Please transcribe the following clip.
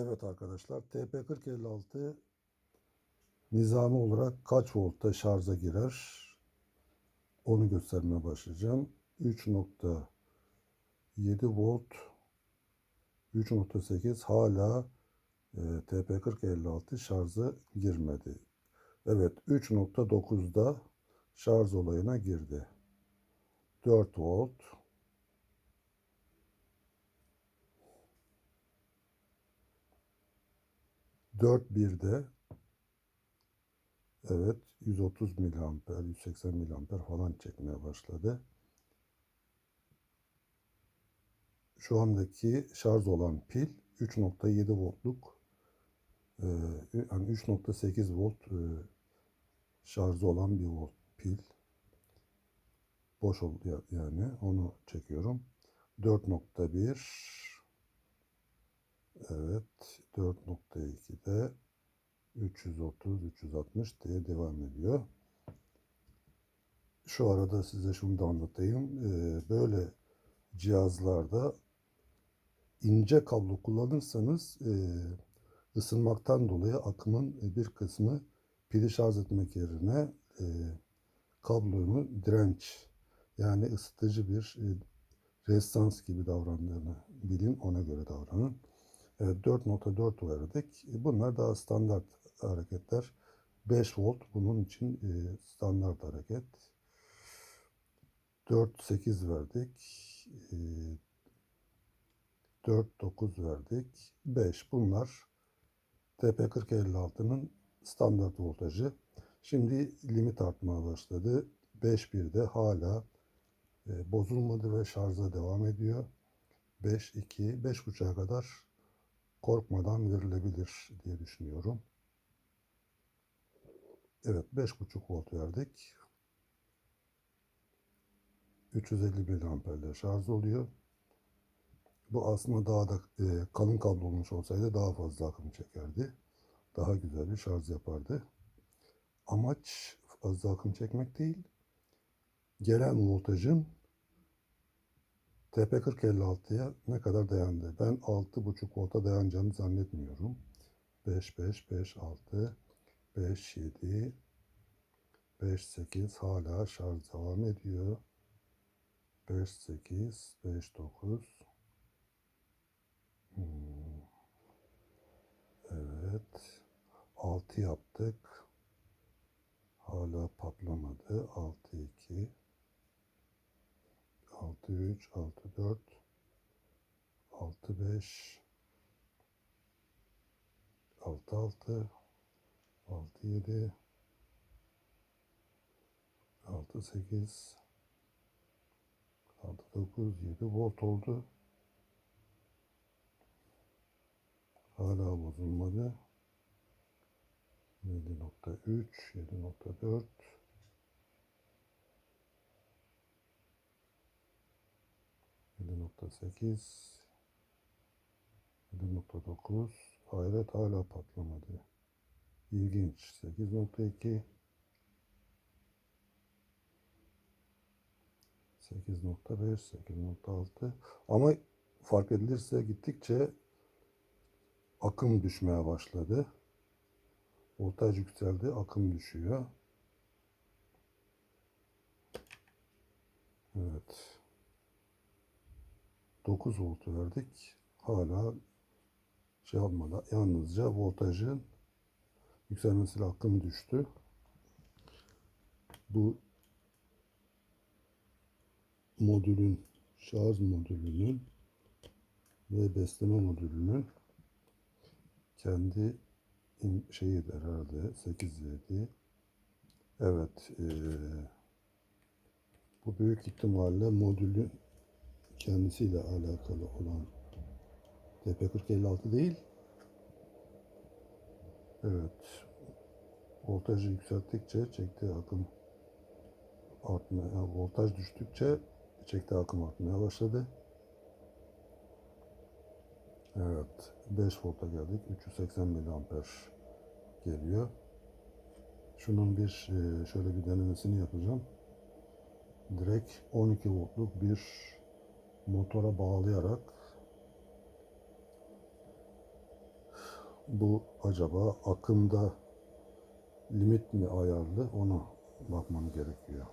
Evet arkadaşlar TP4056 nizami olarak kaç voltta şarja girer? Onu göstermeye başlayacağım. 3.7 volt 3.8 hala e, TP4056 şarja girmedi. Evet 3.9'da şarj olayına girdi. 4 volt 4.1'de evet 130 miliamper 180 miliamper falan çekmeye başladı. Şu andaki şarj olan pil 3.7 voltluk e, yani 3.8 volt e, şarjı olan bir volt pil. Boş oldu yani onu çekiyorum. 4.1 Evet 4.2'de 330 360 diye devam ediyor. Şu arada size şunu da anlatayım. Ee, böyle cihazlarda ince kablo kullanırsanız e, ısınmaktan dolayı akımın bir kısmı pili şarj etmek yerine e, kablonun direnç yani ısıtıcı bir e, rezistans gibi davrandığını bilin ona göre davranın. Evet 4.4 verdik. Bunlar daha standart hareketler. 5 volt bunun için e, standart hareket. 4.8 verdik. E, 4.9 verdik. 5 bunlar TP4056'nın standart voltajı. Şimdi limit artmaya başladı. 5.1'de hala e, bozulmadı ve şarja devam ediyor. 5.2, 5.5'a kadar korkmadan verilebilir diye düşünüyorum. Evet 5.5 volt verdik. 350 miliamperle şarj oluyor. Bu aslında daha da e, kalın kablo olmuş olsaydı daha fazla akım çekerdi. Daha güzel bir şarj yapardı. Amaç fazla akım çekmek değil. Gelen voltajın TP4056'ya ne kadar dayandı? Ben 6.5 volta dayanacağını zannetmiyorum. 5, 5, 5, 6, 5, 7, 5, 8 hala şarj devam ediyor. 5, 8, 5, 9. Hmm. Evet. 6 yaptık. Hala patlamadı. 6, 2. 6 3 6 4 6 5 6 6 6 7 6 8 6 9 7 volt oldu. Hala bozulmadı. 7.3 7.4 7.8 7.9 hayret hala patlamadı. İlginç. 8.2 8.5 8.6 ama fark edilirse gittikçe akım düşmeye başladı. Voltaj yükseldi, akım düşüyor. Evet. 9 volt verdik. Hala şey olmadı. Yalnızca voltajın yükselmesiyle akım düştü. Bu modülün şarj modülünün ve besleme modülünün kendi şeyi herhalde 8 7 evet ee, bu büyük ihtimalle modülün kendisiyle alakalı olan TP4056 değil. Evet. Voltajı yükselttikçe çektiği akım artmaya, voltaj düştükçe çektiği akım artmaya başladı. Evet. 5 volta geldik. 380 miliamper geliyor. Şunun bir e, şöyle bir denemesini yapacağım. Direkt 12 voltluk bir motora bağlayarak bu acaba akımda limit mi ayarlı onu bakmam gerekiyor.